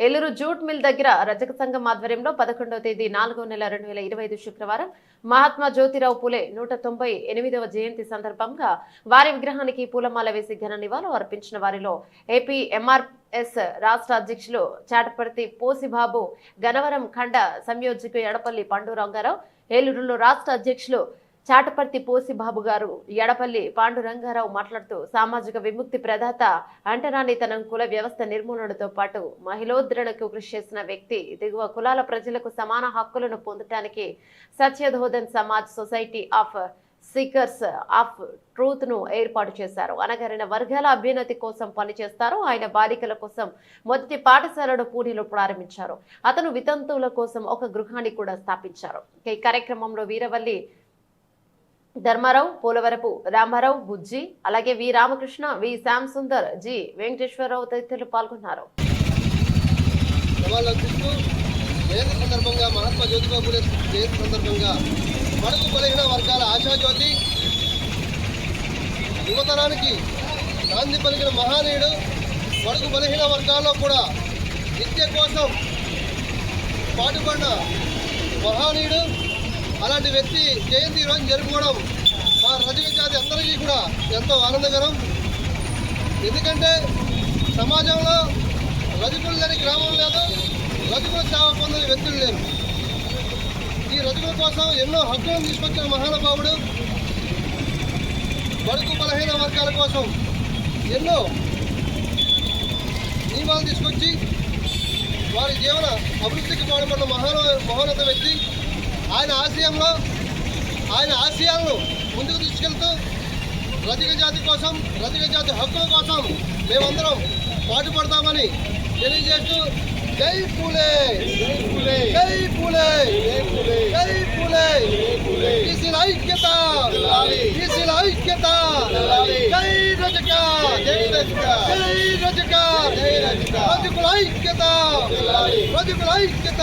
Eluru jute mill దగ్గర రజక సంఘం ఆధ్వర్యంలో పదకొండవ తేదీ నాలుగో నెల రెండు వేల ఇరవై ఐదు శుక్రవారం మహాత్మా జ్యోతిరావు పులే నూట తొంభై ఎనిమిదవ జయంతి సందర్భంగా వారి విగ్రహానికి పూలమాల వేసి ఘన నివాళులు అర్పించిన వారిలో ఏపీ ఎంఆర్ఎస్ రాష్ట్ర అధ్యక్షులు చాటపర్తి పోసిబాబు గనవరం ఖండ సంయోజకు ఎడపల్లి పండు రంగారావు ఏలూరులో రాష్ట్ర అధ్యక్షులు చాటపర్తి పోసిబాబు గారు ఎడపల్లి పాండురంగారావు మాట్లాడుతూ సామాజిక విముక్తి ప్రదాత అంటరానితనం కుల వ్యవస్థ నిర్మూలనతో పాటు మహిళోద్ధరణకు కృషి చేసిన వ్యక్తి దిగువ కులాల ప్రజలకు సమాన హక్కులను పొందటానికి సత్యధోదన్ Samaj society of seekers of ట్రూత్ను ఏర్పాటు చేశారు. అనగారిన వర్గాల అభ్యున్నతి కోసం పనిచేస్తారు. ఆయన బాలికల కోసం మొదటి పాఠశాలను పూణేలో ప్రారంభించారు. అతను వితంతువుల కోసం ఒక గృహాన్ని కూడా స్థాపించారు. ఈ కార్యక్రమంలో వీరవల్లి ధర్మారావు పోలవరపు రామారావు బుజ్జి అలాగే V. Ramakrishna V. Shyam Sundar G. Venkateswararao తదితరులు పాల్గొన్నారు. జయంతి సందర్భంగా మహాత్మా జ్యోతిబా జయంతి సందర్భంగా బడుగు బలహీన వర్గాల ఆశాజ్యోతి యువతరానికి గాంధీ పలికిన మహానీయుడు వడుకు బలహీన వర్గాల్లో కూడా విద్య కోసం పాటుపడిన మహానీయుడు అలాంటి వ్యక్తి జయంతి ఈరోజు జరుపుకోవడం మా రజక జాతి అందరికీ కూడా ఎంతో ఆనందకరం. ఎందుకంటే సమాజంలో రజకులు లేని గ్రామం లేదు రజకులు సేవ పొందని వ్యక్తులు లేరు. ఈ రజకుల కోసం ఎన్నో హక్కులను తీసుకొచ్చిన మహానుభావుడు బడుగు బలహీన వర్గాల కోసం ఎన్నో నియమాలు తీసుకొచ్చి వారి జీవన అభివృద్ధికి పాల్పడిన మహాన మహోన్నత వ్యక్తి ఆయన ఆశయంలో ఆయన ఆశయాలను ముందుకు తీసుకెళ్తూ రజక జాతి కోసం రజక జాతి హక్కుల కోసం మేమందరం పాటుపడతామని తెలియజేస్తూ జై పూలే! జై పూలే! జై పూలే! బీసీల ఐక్యత! బీసీల ఐక్యత! జై రజక! జై రజక! జై రజక! రజకుల ఐక్యత! రజకుల ఐక్యత!